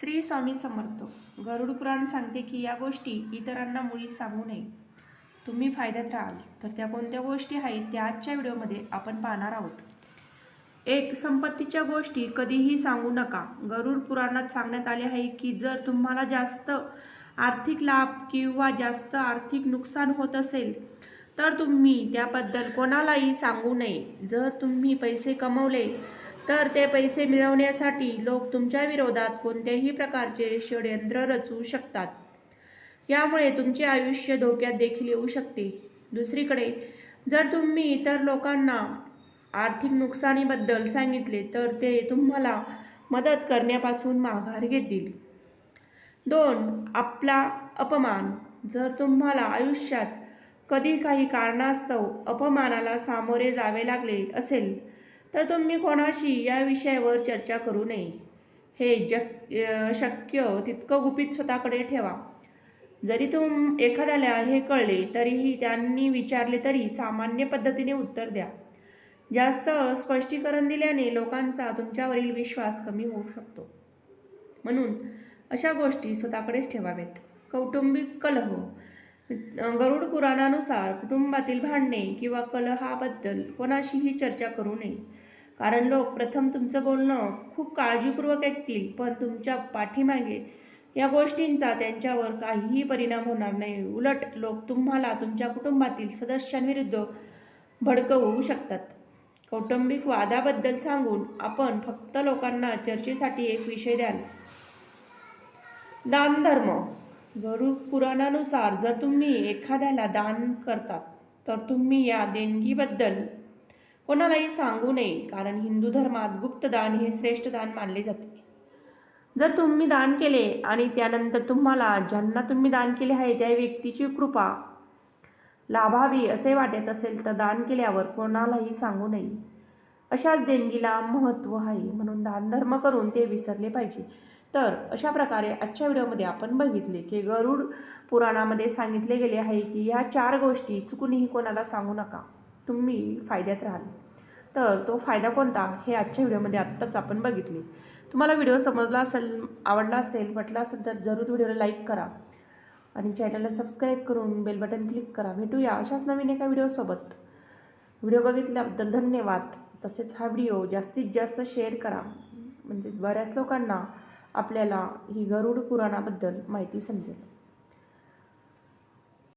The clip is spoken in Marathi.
श्री स्वामी समर्थ. गरुड पुराण सांगते की या गोष्टी इतरांना मुळीच सांगू नये. तुम्ही फायद्यात राहाल. तर त्या कोणत्या गोष्टी आहेत त्या आजच्या व्हिडिओमध्ये आपण पाहणार आहोत. एक संपत्तीच्या गोष्टी कधीही सांगू नका. गरुड पुराणात सांगण्यात आले आहे की जर तुम्हाला जास्त आर्थिक लाभ किंवा जास्त आर्थिक नुकसान होत असेल तर तुम्ही त्याबद्दल कोणालाही सांगू नये. जर तुम्ही पैसे कमवले तर ते पैसे मिळवण्यासाठी लोक तुमच्या विरोधात कोणत्याही प्रकारचे षडयंत्र रचू शकतात. यामुळे तुमचे आयुष्य धोक्यात देखील येऊ शकते. दुसरीकडे जर तुम्ही इतर लोकांना आर्थिक नुकसानीबद्दल सांगितले तर ते तुम्हाला मदत करण्यापासून माघार घेतील. दोन आपला अपमान. जर तुम्हाला आयुष्यात कधी काही कारणास्तव अपमानाला सामोरे जावे लागले असेल तर तुम्ही कोणाशी या विषयावर चर्चा करू नये. हे जग शक्य तितकं गुपित स्वतःकडे ठेवा. जरी तुम एखाद्याला हे कळले तरीही त्यांनी विचारले तरी सामान्य पद्धतीने उत्तर द्या. जास्त स्पष्टीकरण दिल्याने लोकांचा तुमच्यावरील विश्वास कमी होऊ शकतो. म्हणून अशा गोष्टी स्वतःकडेच ठेवाव्यात. कौटुंबिक कलह गरुड पुराणानुसार कुटुंबातील भांडणे किंवा कलहाबद्दल कोणाशीही चर्चा करू नये. कारण लोक प्रथम तुमचं बोलणं खूप काळजीपूर्वक ऐकतील पण तुमच्या पाठीमागे या गोष्टींचा त्यांच्यावर काहीही परिणाम होणार नाही. उलट लोक तुम्हाला तुमच्या कुटुंबातील सदस्यांविरुद्ध भडकवू शकतात. कौटुंबिक वादाबद्दल सांगून आपण फक्त लोकांना चर्चेसाठी एक विषय द्याल. दान धर्म गरुड पुराणानुसार जर तुम्ही एखाद्याला दान करतात तर तुम्ही या देणगीबद्दल कोणालाही सांगू नये कारण हिंदू धर्मात गुप्त दान हे श्रेष्ठ दान मानले जाते. जर तुम्ही दान केले आणि त्यानंतर तुम्हाला ज्यांना तुम्ही दान केले आहे त्या व्यक्तीची कृपा लाभावी असे वाटत असेल तर दान केल्यावर कोणालाही सांगू नये. अशाच देणगीला महत्त्व आहे म्हणून दानधर्म करून ते विसरले पाहिजे. तर अशा प्रकारे आजच्या व्हिडिओमध्ये आपण बघितले की गरुड पुराणामध्ये सांगितले गेले आहे की ह्या चार गोष्टी चुकूनही कोणाला सांगू नका. तुम्ही फायद्यात राहाल. तर तो फायदा कोणता हे आजच्या व्हिडिओमध्ये आत्ताच आपण बघितले. तुम्हाला व्हिडिओ समजला असेल आवडला असेल वाटला असेल तर जरूर व्हिडिओला लाईक करा. आणि चॅनलला सबस्क्राईब करून बेल बटन क्लिक करा. भेटूया अशाच नवीन एका व्हिडिओसोबत. व्हिडिओ बघितल्याबद्दल धन्यवाद. तसेच हा व्हिडिओ जास्तीत जास्त शेअर करा. म्हणजे बऱ्याच लोकांना आपल्याला ही गरुड पुराणाबद्दल माहिती समजेल.